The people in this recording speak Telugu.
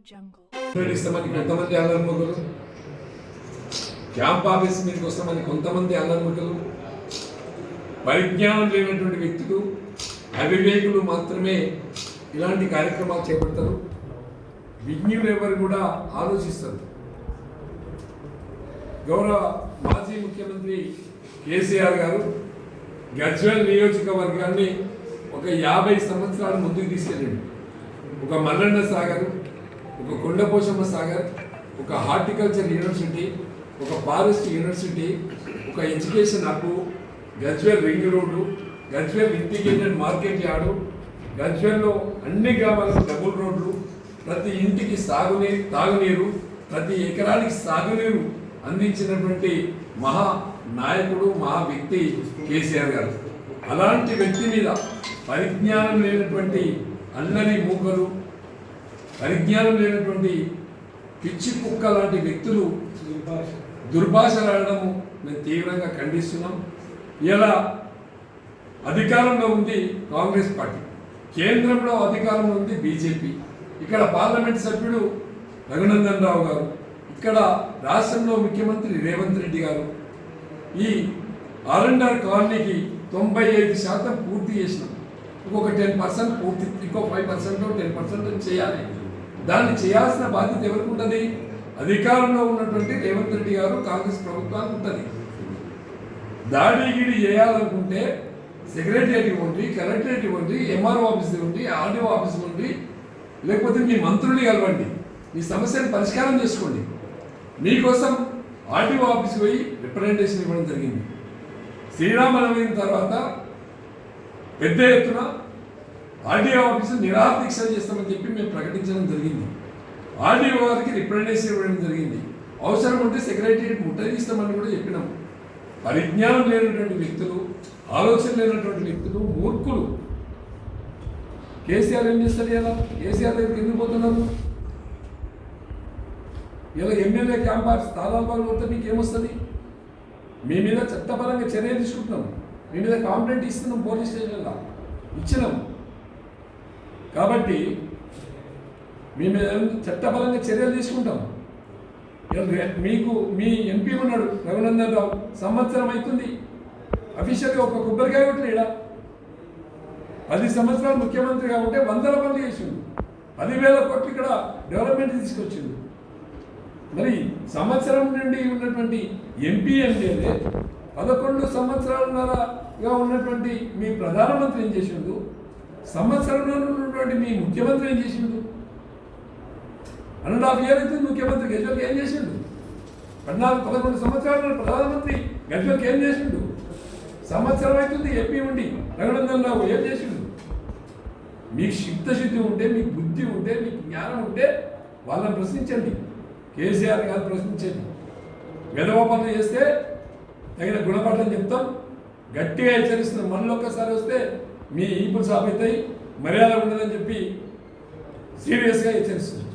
jungle. ఇస్తామని కొంతమంది అల్లర్ముఖులు క్యాంప్ ఆఫీస్ మీదకి వస్తామని కొంతమంది అల్లర్ముఖులు పరిజ్ఞానం లేనటువంటి వ్యక్తులు అవివేకులు మాత్రమే ఇలాంటి కార్యక్రమాలు చేపడతారు. విజ్ఞులు ఎవరు కూడా ఆలోచిస్తారు. గౌరవ మాజీ ముఖ్యమంత్రి కేసీఆర్ గారు గజ్వల్ నియోజకవర్గాన్ని ఒక యాభై సంవత్సరాల ముందుకు తీసుకెళ్ళండి. ఒక మల్లన్న సాగర్ ఒక కొండపోచమ్మ సాగర్ ఒక హార్టికల్చర్ యూనివర్సిటీ ఒక ఫారెస్ట్ యూనివర్సిటీ ఒక education hub Gajwel ring road Gajwel integrated market yard గజ్వేల్లో అన్ని గ్రామాలకు డబుల్ రోడ్లు ప్రతి ఇంటికి సాగునీరు తాగునీరు ప్రతి ఎకరానికి సాగునీరు అందించినటువంటి మహా నాయకుడు మహా వ్యక్తి కేసీఆర్ గారు. అలాంటి వ్యక్తి మీద పరిజ్ఞానం లేనటువంటి అల్లరి మూకలు పరిజ్ఞానం లేనటువంటి పిచ్చి కుక్క లాంటి వ్యక్తులు దుర్భాషలాడము మేము తీవ్రంగా ఖండిస్తున్నాం. ఇలా అధికారంలో ఉంది కాంగ్రెస్ పార్టీ. కేంద్రంలో అధికారంలో ఉంది బీజేపీ. ఇక్కడ పార్లమెంట్ సభ్యుడు రఘునందన్ రావు గారు ఇక్కడ రాష్ట్రంలో ముఖ్యమంత్రి రేవంత్ రెడ్డి గారు. ఈ ఆర్ఎండ్ఆర్ కాలనీకి తొంభై ఐదు శాతం పూర్తి చేసినాం. ఇంకొక టెన్ పర్సెంట్ పూర్తి ఇంకో ఫైవ్ పర్సెంట్ టెన్ పర్సెంట్ చేయాలి. దాన్ని చేయాల్సిన బాధ్యత ఎవరికి ఉంటుంది? అధికారంలో ఉన్నటువంటి రేవంత్ రెడ్డి గారు కాంగ్రెస్ ప్రభుత్వానికి ఉంటుంది. దాడిగిడి చేయాలనుకుంటే సెక్రటరియట్ ఇవ్వండి కలెక్టరేట్ ఇవ్వండి ఎంఆర్ఓ ఆఫీస్ ఇవ్వండి ఆర్డీఓ ఆఫీస్ ఇవ్వండి లేకపోతే మీ మంత్రుల్ని కలవండి. మీ సమస్యను పరిష్కారం చేసుకోండి. మీకోసం ఆర్టీఓ ఆఫీస్ పోయి రిప్రజెంటేషన్ ఇవ్వడం జరిగింది. శ్రీరామనవమి తర్వాత పెద్ద ఎత్తున ఆర్డీఓ ఆఫీసు నిరాదీక్ష చేస్తామని చెప్పి మేము ప్రకటించడం జరిగింది. ఆర్డీఓ గారికి రిప్రజెంటేషన్ ఇవ్వడం జరిగింది. అవసరం ఉంటే సెక్రటరియట్ ముట్టడిస్తామని కూడా చెప్పినాం. పరిజ్ఞానం లేనటువంటి వ్యక్తులు ఆలోచన లేనటువంటి వ్యక్తులు మూర్ఖులు. కేసీఆర్ ఏం చేస్తారు ఇలా? కేసీఆర్ దగ్గరికి ఎందుకు పోతున్నారు? ఇలా ఎమ్మెల్యే క్యాంప్ ఆఫీస్ తాళాలు పోతే మీకు ఏమొస్తుంది మీ మీద చట్టపరంగా చర్య తీసుకుంటున్నాం. మీ మీద కాంప్లైంట్ ఇస్తున్నాం పోలీస్ స్టేషన్లో ఇచ్చినాం. కాబట్టి మేము చట్టపరంగా చర్యలు తీసుకుంటాం. మీకు మీ ఎంపీ ఉన్నాడు రఘునందన్ రావు. సంవత్సరం అవుతుంది. అఫీషియల్గా ఒక కొబ్బరికాయ కొట్టలేడా పది సంవత్సరాలు ముఖ్యమంత్రిగా ఉంటే వందల పనులు చేసిండు. పదివేల కోట్లు ఇక్కడ డెవలప్మెంట్ తీసుకొచ్చింది మరి సంవత్సరం నుండి ఉన్నటువంటి ఎంపీ అంటే పదకొండు సంవత్సరాలన్నరగా ఉన్నటువంటి మీ ప్రధానమంత్రి ఏం చేసిండు? సంవత్సరంలో ఉన్నటువంటి మీ ముఖ్యమంత్రి ఏం చేసిండు? వన్ అండ్ హాఫ్ ఇయర్ అయితే ముఖ్యమంత్రి. గజ్వల్కి ఏం చేసిండు? పద్నాలుగు పదకొండు సంవత్సరాలు ప్రధానమంత్రి గజ్వల్కి ఏం చేసిండు? సంవత్సరం అవుతుంది ఎంపీ ఉండి. రఘునందన్ రావు ఏం చేసిండు? మీకు చిత్తశుద్ధి ఉంటే మీకు బుద్ధి ఉంటే మీకు జ్ఞానం ఉంటే వాళ్ళని ప్రశ్నించండి. కేసీఆర్ గారు ప్రశ్నించండి. విధవ పనులు చేస్తే తగిన గుణపాఠం చెప్తాం. గట్టిగా హెచ్చరిస్తున్నాం. మనలో ఒక్కసారి వస్తే మీ ఈపులు సాబైతాయి మర్యాద ఉండదని చెప్పి సీరియస్గా హెచ్చరిస్తున్నాం